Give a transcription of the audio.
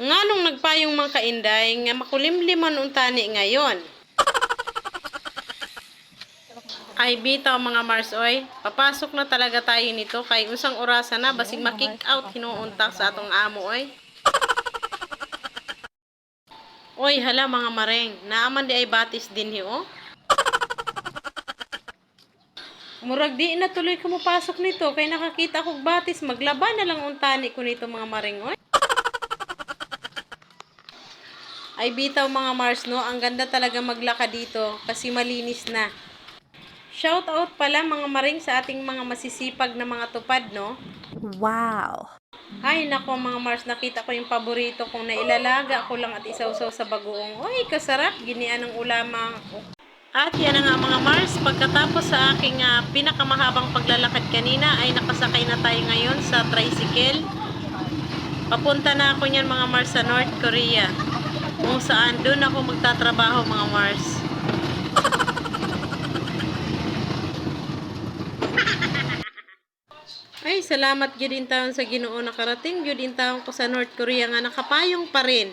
Nga nung nagpayong mga kainday, nga makulimliman untani ngayon. Ay bitaw mga Mars oy, papasok na talaga tayo nito kay usang orasan na basig makick out hinuuntak sa atong amo oy. Oy hala mga mareng, naaman di ay batis din hi oh. Murag di na tuloy ka mapasok nito kay nakakita kog batis maglaban na lang untani ko nito mga mareng oy. Ay bitaw mga Mars no, ang ganda talaga maglaka dito kasi malinis na. Shout out pala mga maring sa ating mga masisipag na mga tupad no. Wow. Ay nako mga Mars, nakita ko yung paborito kong nailalaga ko lang at isawsaw sa bagoong. Uy, kasarap, ginian ng ulamang. At yan na nga mga Mars, pagkatapos sa aking ah, pinakamahabang paglalakad kanina ay nakasakay na tayo ngayon sa tricycle. Papunta na ako niyan mga Mars sa North Korea. Kung saan doon ako magtatrabaho mga Mars. Ay, salamat gyud in taon sa Ginoo nakarating gyud in taon ko sa North Korea nga nakapayong pa rin.